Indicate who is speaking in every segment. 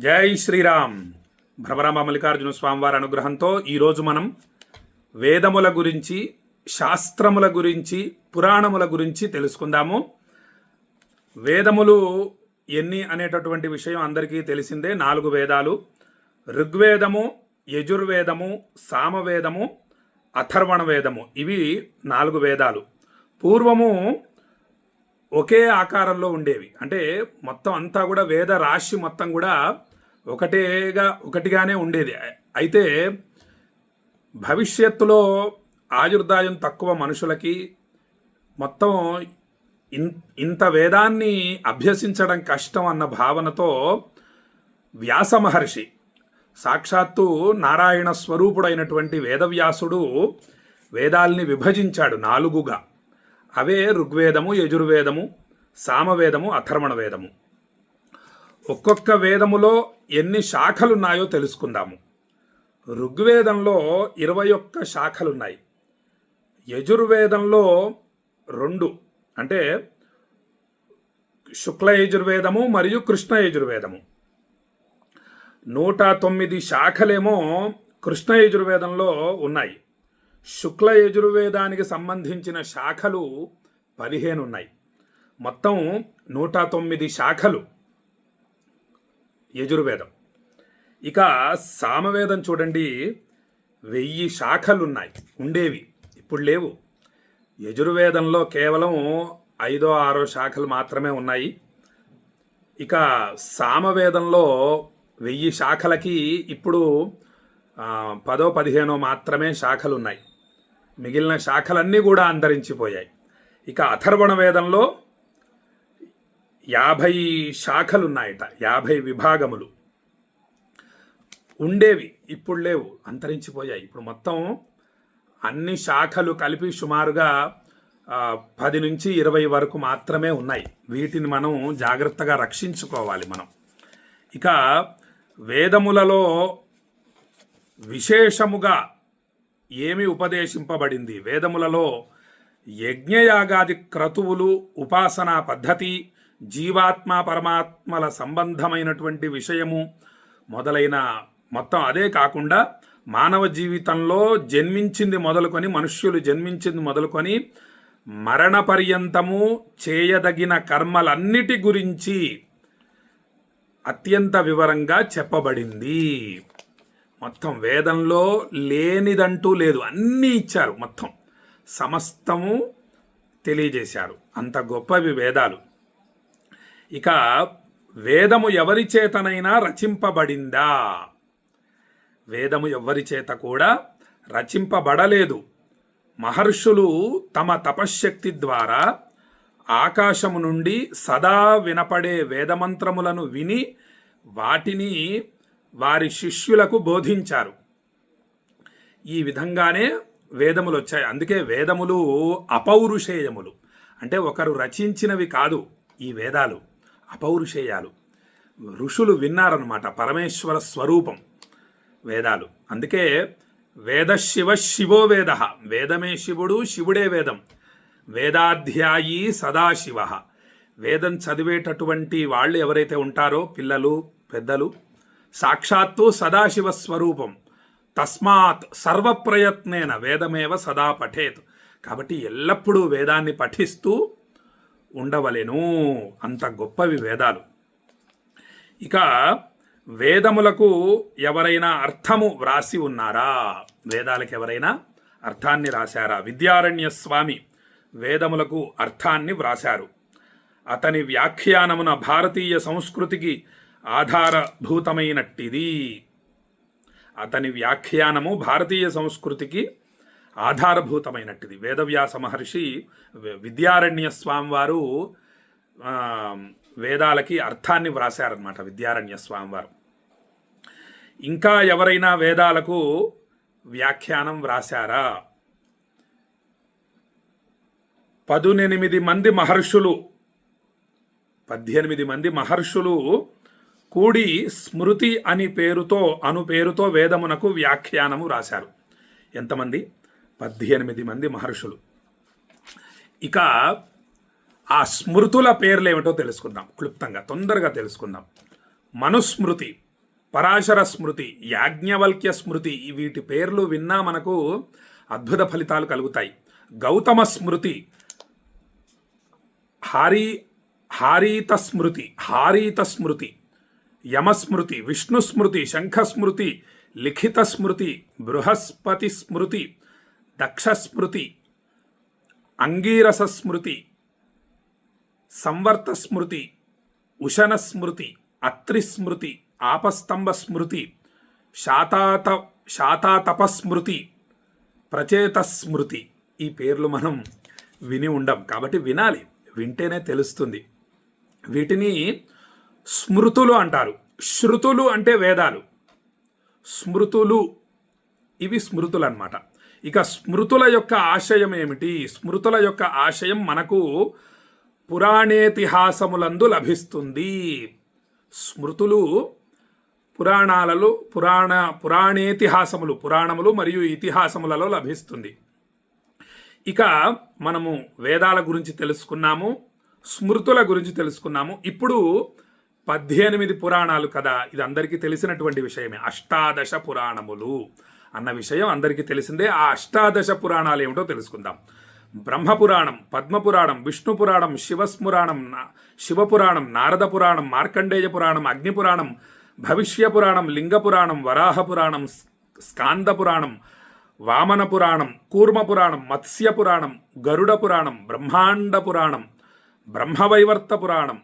Speaker 1: జై శ్రీరామ్. భ్రమరామ మల్లికార్జున స్వామివారి అనుగ్రహంతో ఈరోజు మనం వేదముల గురించి శాస్త్రముల గురించి పురాణముల గురించి తెలుసుకుందాము. వేదములు ఎన్ని అనేటటువంటి విషయం అందరికీ తెలిసిందే. నాలుగు వేదాలు. ఋగ్వేదము యజుర్వేదము సామవేదము అథర్వణ వేదము ఇవి నాలుగు వేదాలు. పూర్వము ఒకే ఆకారంలో ఉండేవి. అంటే మొత్తం అంతా కూడా వేద రాశి మొత్తం కూడా ఒకటేగా ఒకటిగానే ఉండేది. అయితే భవిష్యత్తులో ఆయుర్దాయం తక్కువ మనుషులకి మొత్తం ఇన్ ఇంత వేదాన్ని అభ్యసించడం కష్టం అన్న భావనతో వ్యాస మహర్షి సాక్షాత్తు నారాయణ స్వరూపుడైనటువంటి వేదవ్యాసుడు వేదాల్ని విభజించాడు నాలుగుగా. అవే ఋగ్వేదము యజుర్వేదము సామవేదము అథర్వణ వేదము. ఒక్కొక్క వేదములో ఎన్ని శాఖలున్నాయో తెలుసుకుందాము. ఋగ్వేదంలో ఇరవై ఒక్క శాఖలున్నాయి. యజుర్వేదంలో రెండు అంటే శుక్ల యజుర్వేదము మరియు కృష్ణ యజుర్వేదము. నూట తొమ్మిది శాఖలేమో కృష్ణ యజుర్వేదంలో ఉన్నాయి. శుక్ల యజుర్వేదానికి సంబంధించిన శాఖలు పదిహేను ఉన్నాయి మొత్తం నూట తొమ్మిది శాఖలు. యజుర్వేదం. ఇక సామవేదం చూడండి. వెయ్యి శాఖలు ఉన్నాయి ఉండేవి. ఇప్పుడు లేవు. యజుర్వేదంలో కేవలం ఐదో ఆరో శాఖలు మాత్రమే ఉన్నాయి. ఇక సామవేదంలో వెయ్యి శాఖలకి ఇప్పుడు పదో పదిహేనో మాత్రమే శాఖలు ఉన్నాయి మిగిలిన శాఖలన్నీ కూడా అంతరించిపోయాయి. ఇక అథర్వణ వేదంలో యాభై శాఖలున్నాయట యాభై విభాగములు. ఉండేవి ఇప్పుడు లేవు అంతరించిపోయాయి. ఇప్పుడు మొత్తం అన్ని శాఖలు కలిపి సుమారుగా పది నుంచి ఇరవై వరకు మాత్రమే ఉన్నాయి. వీటిని మనం జాగ్రత్తగా రక్షించుకోవాలి మనం. ఇక వేదములలో విశేషముగా ఏమి ఉపదేశింపబడింది? వేదములలో యజ్ఞయాగాది క్రతువులు ఉపాసనా పద్ధతి జీవాత్మ పరమాత్మల సంబంధమైనటువంటి విషయము మొదలైన మొత్తం అదే కాకుండా మానవ జీవితంలో జన్మించింది మొదలుకొని మనుష్యులు జన్మించింది మొదలుకొని మరణ పర్యంతము చేయదగిన కర్మలన్నిటి గురించి అత్యంత వివరంగా చెప్పబడింది. మొత్తం వేదంలో లేనిదంటూ లేదు. అన్నీ ఇచ్చారు మొత్తం. సమస్తము తెలియజేశారు. అంత గొప్పవి వేదాలు. ఇక వేదము ఎవరి చేతనైనా రచింపబడిందా? వేదము ఎవరి చేత కూడా రచింపబడలేదు. మహర్షులు తమ తపశ్శక్తి ద్వారా ఆకాశము నుండి సదా వినపడే వేదమంత్రములను విని వాటిని వారి శిష్యులకు బోధించారు. ఈ విధంగానే వేదములు వచ్చాయి. అందుకే వేదములు అపౌరుషేయములు. అంటే ఒకరు రచించినవి కాదు ఈ వేదాలు. అపౌరుషేయాలు. ఋషులు విన్నారనమాట పరమేశ్వర స్వరూపం వేదాలు. అందుకే వేద శివ శివో వేద. వేదమే శివుడు శివుడే వేదం. వేదాధ్యాయి సదాశివ వేదం చదివేటటువంటి వాళ్ళు ఎవరైతే ఉంటారో పిల్లలు పెద్దలు సాక్షాత్తు సదాశివ స్వరూపం. తస్మాత్ సర్వప్రయత్నేన వేదమేవ సదా పఠేత్. కాబట్టి ఎల్లప్పుడూ వేదాన్ని పఠిస్తూ ఉండవలెను. అంత గొప్పవి వేదాలు. ఇక వేదములకు ఎవరైనా అర్థము వ్రాసి ఉన్నారా? వేదాలకు ఎవరైనా అర్థాన్ని రాశారా? విద్యారణ్య స్వామి వేదములకు అర్థాన్ని వ్రాశారు. అతని వ్యాఖ్యానమున భారతీయ సంస్కృతికి ఆధారభూతమైనట్టిది. అతని వ్యాఖ్యానము భారతీయ సంస్కృతికి ఆధారభూతమైనట్టుది. వేదవ్యాస మహర్షి విద్యారణ్య స్వామివారు వేదాలకి అర్థాన్ని వ్రాశారనమాట విద్యారణ్య స్వామివారు ఇంకా ఎవరైనా వేదాలకు వ్యాఖ్యానం వ్రాశారా? పదునెనిమిది మంది మహర్షులు పద్దెనిమిది మంది మహర్షులు కూడి స్మృతి అని పేరుతో అను పేరుతో వేదమునకు వ్యాఖ్యానము రాశారు ఎంతమంది? పద్దెనిమిది మంది మహర్షులు. ఇక ఆ స్మృతుల పేర్లు ఏమిటో తెలుసుకుందాం క్లుప్తంగా తొందరగా తెలుసుకుందాం. మనుస్మృతి పరాశర స్మృతి యాజ్ఞవల్క్య స్మృతి ఈ వీటి పేర్లు విన్నా మనకు అద్భుత ఫలితాలు కలుగుతాయి. గౌతమ స్మృతి హారీ హారీత స్మృతి హారీత స్మృతి యమస్మృతి విష్ణుస్మృతి శంఖస్మృతి లిఖిత స్మృతి బృహస్పతి స్మృతి దక్షస్మృతి అంగీరస స్మృతి సంవర్త స్మృతి ఉషణ స్మృతి అత్రి స్మృతి ఆపస్తంభ స్మృతి శాతాత శాతాతపస్మృతి ప్రచేత స్మృతి ఈ పేర్లు మనం విని ఉండం. కాబట్టి వినాలి వింటేనే తెలుస్తుంది. వీటిని స్మృతులు అంటారు. శృతులు అంటే వేదాలు. స్మృతులు ఇవి స్మృతులు అన్నమాట ఇక స్మృతుల యొక్క ఆశయం ఏమిటి? స్మృతుల యొక్క ఆశయం మనకు పురాణేతిహాసములందు లభిస్తుంది. స్మృతులు పురాణాలలో పురాణ పురాణేతిహాసములు పురాణములు మరియు ఇతిహాసములలో లభిస్తుంది. ఇక మనము వేదాల గురించి తెలుసుకున్నాము స్మృతుల గురించి తెలుసుకున్నాము. ఇప్పుడు పద్దెనిమిది పురాణాలు కదా ఇది అందరికీ తెలిసినటువంటి విషయమే. అష్టాదశ పురాణములు. అన్న విషయం అందరికీ తెలిసిందే. ఆ అష్టాదశ పురాణాలు ఏమిటో తెలుసుకుందాం. బ్రహ్మపురాణం పద్మపురాణం విష్ణు పురాణం శివస్మురాణం శివపురాణం నారద పురాణం మార్కండేయ పురాణం అగ్నిపురాణం భవిష్య పురాణం లింగపురాణం వరాహ పురాణం స్కాంద పురాణం వామన పురాణం కూర్మ పురాణం మత్స్య పురాణం గరుడ పురాణం బ్రహ్మాండ పురాణం బ్రహ్మవైవర్త పురాణం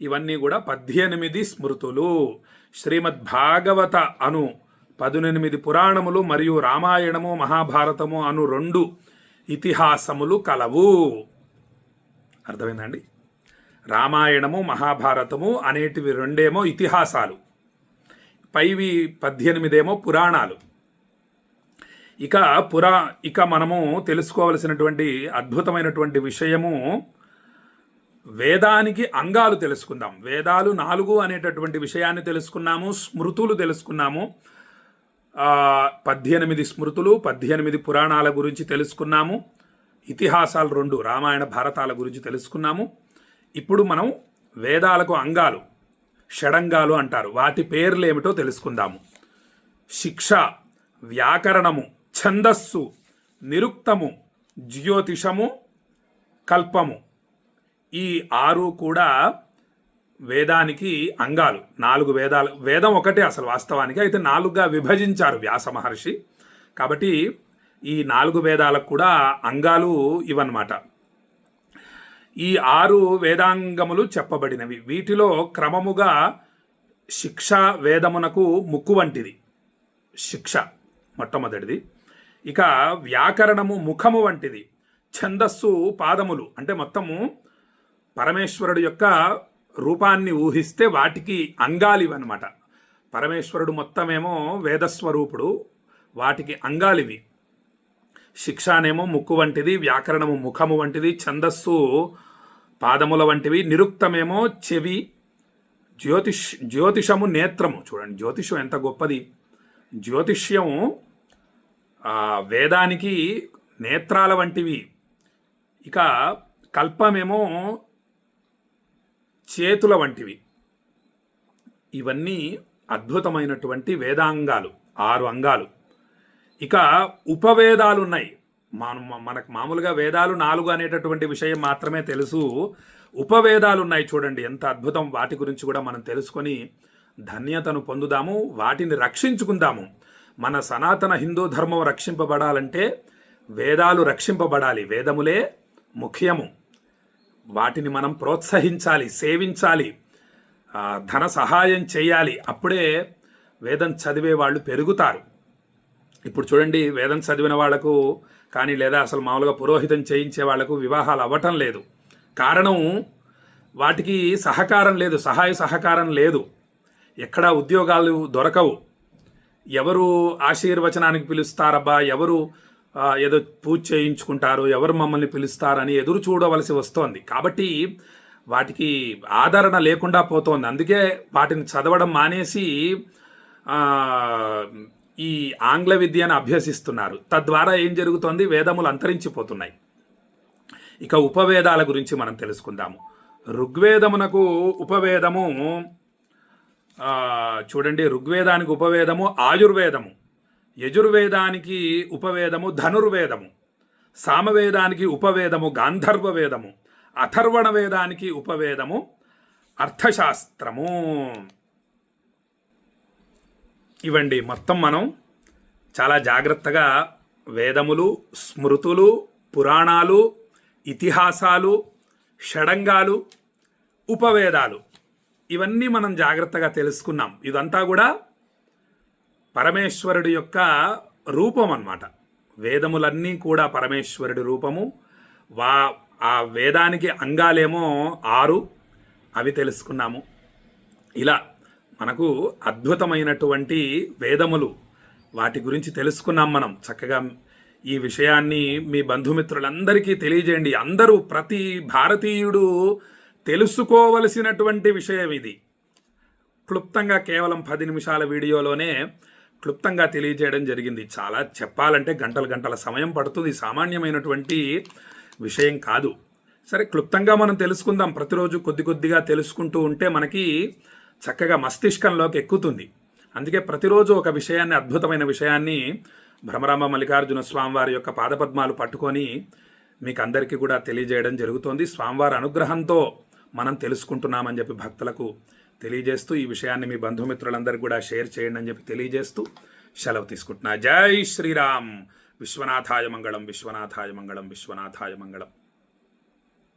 Speaker 1: ఇవన్నీ కూడా పద్దెనిమిది స్మృతులు. శ్రీమద్భాగవత అను పదునెనిమిది పురాణములు మరియు రామాయణము మహాభారతము అను రెండు ఇతిహాసములు కలవు. అర్థమైందండి? రామాయణము మహాభారతము అనేటివి రెండేమో ఇతిహాసాలు. పైవి పద్దెనిమిదేమో పురాణాలు. ఇక పురా ఇక మనము తెలుసుకోవలసినటువంటి అద్భుతమైనటువంటి విషయము వేదానికి అంగాలు తెలుసుకుందాం. వేదాలు నాలుగు అనేటటువంటి విషయాన్ని తెలుసుకున్నాము స్మృతులు తెలుసుకున్నాము. పద్దెనిమిది స్మృతులు పద్దెనిమిది పురాణాల గురించి తెలుసుకున్నాము. ఇతిహాసాలు రెండు రామాయణ భారతాల గురించి తెలుసుకున్నాము. ఇప్పుడు మనం వేదాలకు అంగాలు షడంగాలు అంటారు. వాటి పేర్లు ఏమిటో తెలుసుకుందాము. శిక్ష వ్యాకరణము ఛందస్సు నిరుక్తము జ్యోతిషము కల్పము. ఈ ఆరు కూడా వేదానికి అంగాలు నాలుగు వేదాలు. వేదం ఒకటే అసలు వాస్తవానికి. అయితే నాలుగుగా విభజించారు వ్యాస మహర్షి. కాబట్టి ఈ నాలుగు వేదాలకు కూడా అంగాలు ఇవన్నమాట ఈ ఆరు వేదాంగములు చెప్పబడినవి. వీటిలో క్రమముగా శిక్ష వేదమునకు ముక్కు వంటిది. శిక్ష మొట్టమొదటిది. ఇక వ్యాకరణము ముఖము వంటిది. ఛందస్సు పాదములు. అంటే మొత్తము పరమేశ్వరుడు యొక్క రూపాన్ని ఊహిస్తే వాటికి అంగాలివన్నమాట. పరమేశ్వరుడు మొత్తమేమో వేదస్వరూపుడు వాటికి అంగాలివి. శిక్షానేమో ముక్కు వంటిది వ్యాకరణము ముఖము వంటిది ఛందస్సు పాదముల వంటివి నిరుక్తమేమో చెవి జ్యోతిష్ జ్యోతిషము నేత్రము. చూడండి జ్యోతిషం ఎంత గొప్పది. జ్యోతిష్యం వేదానికి నేత్రాల వంటివి. ఇక కల్పమేమో చేతుల వంటివి. ఇవన్నీ అద్భుతమైనటువంటి వేదాంగాలు ఆరు అంగాలు. ఇక ఉపవేదాలు ఉన్నాయి మన మనకు మామూలుగా వేదాలు నాలుగు అనేటటువంటి విషయం మాత్రమే తెలుసు. ఉపవేదాలు ఉన్నాయి చూడండి ఎంత అద్భుతం వాటి గురించి కూడా మనం తెలుసుకొని ధన్యతను పొందుదాము వాటిని రక్షించుకుందాము. మన సనాతన హిందూ ధర్మం రక్షింపబడాలంటే వేదాలు రక్షింపబడాలి వేదములే ముఖ్యము. వాటిని మనం ప్రోత్సహించాలి సేవించాలి ధన సహాయం చేయాలి. అప్పుడే వేదం చదివే వాళ్ళు పెరుగుతారు. ఇప్పుడు చూడండి వేదం చదివిన వాళ్ళకు కానీ లేదా అసలు మామూలుగా పురోహితం చేయించే వాళ్ళకు వివాహాలు అవ్వటం లేదు. కారణం వాటికి సహకారం లేదు సహాయ సహకారం లేదు. ఎక్కడా ఉద్యోగాలు దొరకవు. ఎవరు ఆశీర్వచనానికి పిలుస్తారబ్బా? ఎవరు ఏదో పూజ చేయించుకుంటారు ఎవరు మమ్మల్ని పిలుస్తారని ఎదురు చూడవలసి వస్తోంది. కాబట్టి వాటికి ఆదరణ లేకుండా పోతోంది. అందుకే వాటిని చదవడం మానేసి ఈ ఆంగ్ల విద్యను అభ్యసిస్తున్నారు. తద్వారా ఏం జరుగుతోంది? వేదములు అంతరించిపోతున్నాయి. ఇక ఉపవేదాల గురించి మనం తెలుసుకుందాము. ఋగ్వేదమునకు ఉపవేదము చూడండి ఋగ్వేదానికి ఉపవేదము ఆయుర్వేదము. యజుర్వేదానికి ఉపవేదము ధనుర్వేదము సామవేదానికి ఉపవేదము గాంధర్వ వేదము అథర్వణ వేదానికి ఉపవేదము అర్థశాస్త్రము. ఇవండి మొత్తం మనం చాలా జాగ్రత్తగా వేదములు స్మృతులు పురాణాలు ఇతిహాసాలు షడంగాలు ఉపవేదాలు ఇవన్నీ మనం జాగ్రత్తగా తెలుసుకున్నాం. ఇదంతా కూడా పరమేశ్వరుడి యొక్క రూపం అన్నమాట. వేదములన్నీ కూడా పరమేశ్వరుడి రూపము. వా ఆ వేదానికి అంగాలేమో ఆరు. అవి తెలుసుకున్నాము. ఇలా మనకు అద్భుతమైనటువంటి వేదములు వాటి గురించి తెలుసుకున్నాం మనం. చక్కగా ఈ విషయాన్ని మీ బంధుమిత్రులందరికీ తెలియజేయండి. అందరూ ప్రతి భారతీయుడు తెలుసుకోవలసినటువంటి విషయం ఇది. క్లుప్తంగా కేవలం పది నిమిషాల వీడియోలోనే క్లుప్తంగా తెలియజేయడం జరిగింది. చాలా చెప్పాలంటే గంటల గంటల సమయం పడుతుంది. సామాన్యమైనటువంటి విషయం కాదు. సరే క్లుప్తంగా మనం తెలుసుకుందాం. ప్రతిరోజు కొద్ది కొద్దిగా తెలుసుకుంటూ ఉంటే మనకి చక్కగా మస్తిష్కంలోకి ఎక్కుతుంది. అందుకే ప్రతిరోజు ఒక విషయాన్ని అద్భుతమైన విషయాన్ని భ్రమరామ మల్లికార్జున స్వామివారి యొక్క పాదపద్మాలు పట్టుకొని మీకు అందరికీ కూడా తెలియజేయడం జరుగుతోంది. స్వామివారి అనుగ్రహంతో మనం తెలుసుకుంటున్నామని చెప్పి భక్తులకు తెలియజేస్తూ ఈ విషయాన్ని మీ బంధుమిత్రులందరూ కూడా షేర్ చేయండి అని చెప్పి తెలియజేస్తూ సెలవు తీసుకుంటున్నా. జై శ్రీరామ్. విశ్వనాథాయ మంగళం విశ్వనాథాయ మంగళం విశ్వనాథాయ మంగళం.